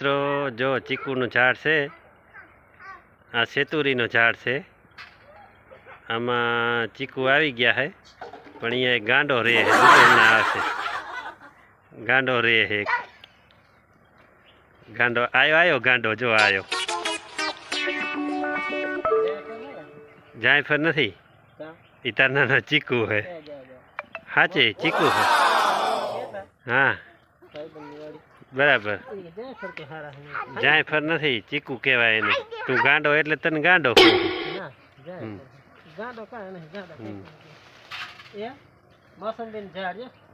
જો ચીકુનું ઝાડ છે, આ સેતુરીનો ઝાડ છે. આમાં ચીકુ આવી ગયા છે પણ અહીંયા ગાંડો રે છે આવશે ગાંડો રે છે ગાંડો આવ્યો આવ્યો ગાંડો, જો આવ્યો જાયફર નથી? ઈ તાર ચીકુ છે સાચે ચીકુ છે હા. બરાબર. જાયફર નથી, ચીકુ કહેવાય એને. તું ગાંડો એટલે તને ગાંડો.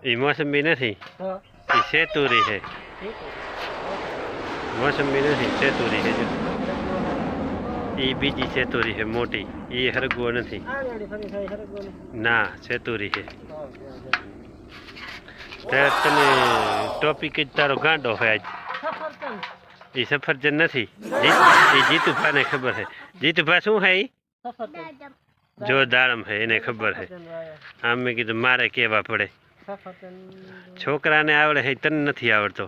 એ મોસંબી નથી. એ સેતુરી છે. મોસંબી નથી, સેતુરી છે એ બીજી સેતુરી છે, મોટી. એ હરગો નથી. ના, સેતુરી છે. તને ટોપિક જ તારો ગાંડો હોય આજ. એ સફરજન નથી. એ જીતુભાને ખબર છે. જીતુભા શું હે જો દાડમ હે એને ખબર છે. આમ મેં કીધું મારે કહેવા પડે? છોકરાને આવડે હે તને નથી આવડતો.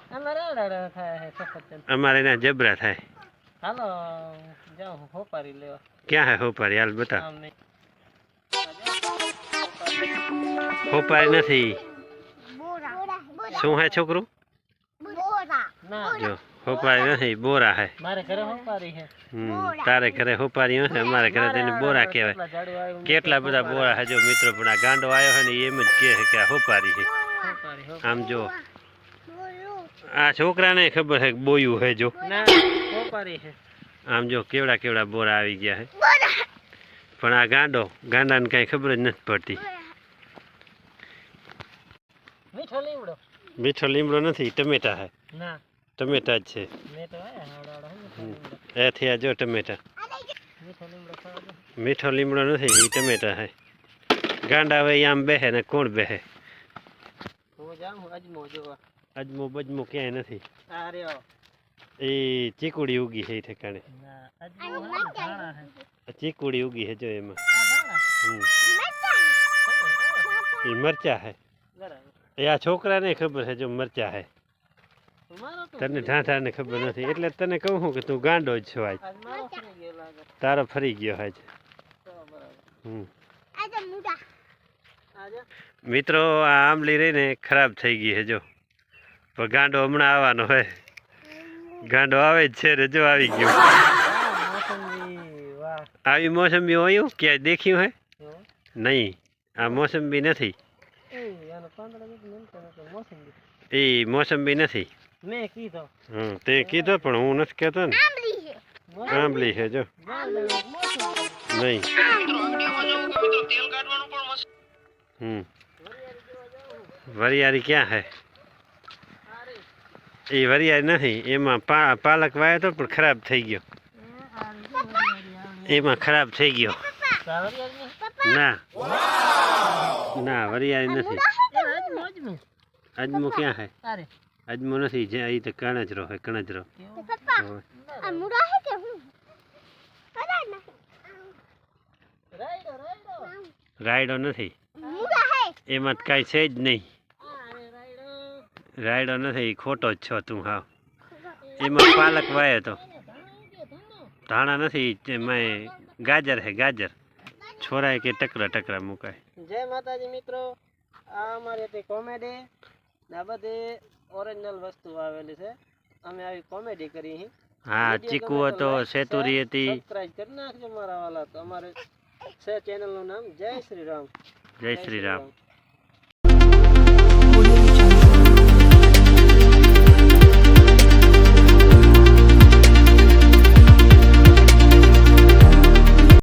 અમારે એના જબરા થાય. હાલો જાઓ હોપારી લેવા. ક્યાં હે હોપારી? હાલ બતા હોપારી નથી. શું હે છોકરું? ના. જો હોપારી નથી બોરા હે. મારે ઘરે હોપારી છે હમ તારે ઘરે હોપારી નથી અમારે ઘરે તેને બોરા કહેવાય. કેટલા બધા બોરા હે જો મિત્રો પણ આ ગાંડો આવ્યો છે ને એમ જ કહે કે આ હોપારી છે. આમ જો આ છોકરાને ખબર છે બોયું હે જો. ના હોપારી છે આમ જો કેવડા કેવડા બોરા આવી ગયા હે. પણ આ ગાંડો ગાંડાને કાંઈ ખબર જ નથી પડતી. મીઠો લીમડો. મીઠો લીમડો નથી ટમેટા છે. ના. ટમેટા જ છે. મેં તો આયા હાવડા હાવડા હે મીઠો હમ. લીમડો એ થયા જો ટમેટા. મીઠો લીમડો ખાવા દો. મીઠો લીમડો નથી એ ટમેટા છે. ગાંડા હવે ઈ આમ બેહે ને કોણ બેહે? હું જાઉં હું અજમો જોવા. અજમો બજમો ક્યાંય નથી. આ રહ્યો. એ ચીકુડી ઉગી છે એ ઠેકાણે. ના અજમો હે ને ધાણા હે. આ ચીકુડી ઉગી છે જો એમાં. આ ધાણા? હમ. બરાબર એ મરચા છે. એ આ છોકરાને ખબર છે જો મરચા છે. તને ઢાંઢાને ખબર નથી એટલે તને કહું છું કે તું ગાંડો જ છો આજ. તારો ફરી ગયો આજ. હમ. મિત્રો આ આંબલી રહીને ખરાબ થઈ ગઈ છે જો. પણ ગાંડો હમણાં આવવાનો હે ગાંડો આવે જ છે ને જો આવી ગયો. આવી મોસંબી હોયું ક્યાંય દેખ્યું હે? નહીં આ મોસંબી નથી. એ મોસંબી નથી મેં કીધો હમ તે કીધો પણ હું નથી કહેતો ને આંબલી છે જો નહીં હમ વરિયાળી ક્યાં હે એ વરિયાળી નથી એમાં પા પાલક વાયો તો પણ ખરાબ થઈ ગયો એમાં ખરાબ થઈ ગયો ના. ના વરિયાળી નથી. અજમો ક્યાં હે? અજમો નથી જે અહીં તો કણજરો હોય કણજરો. રાયડો નથી. એમાં તો કાંઈ છે જ નહીં. રાયડો. નથી ખોટો જ છો તું હા એમાં પાલક વાયો તો. ધાણા. નથી એમાં ગાજર હે ગાજર. છોરાય કે ટકરા ટકરા મુકાય. જય માતાજી મિત્રો. આ અમારી હતી કોમેડી. આ બધી ઓરિજિનલ વસ્તુ આવેલી છે. અમે આવી કોમેડી કરી હી. હા ચીકુ હતો સેતુરી હતી. સબસ્ક્રાઇબ કરી નાખજો મારા વાલા તો. અમારે છે ચેનલનું નામ જય શ્રી રામ. જય શ્રી રામ.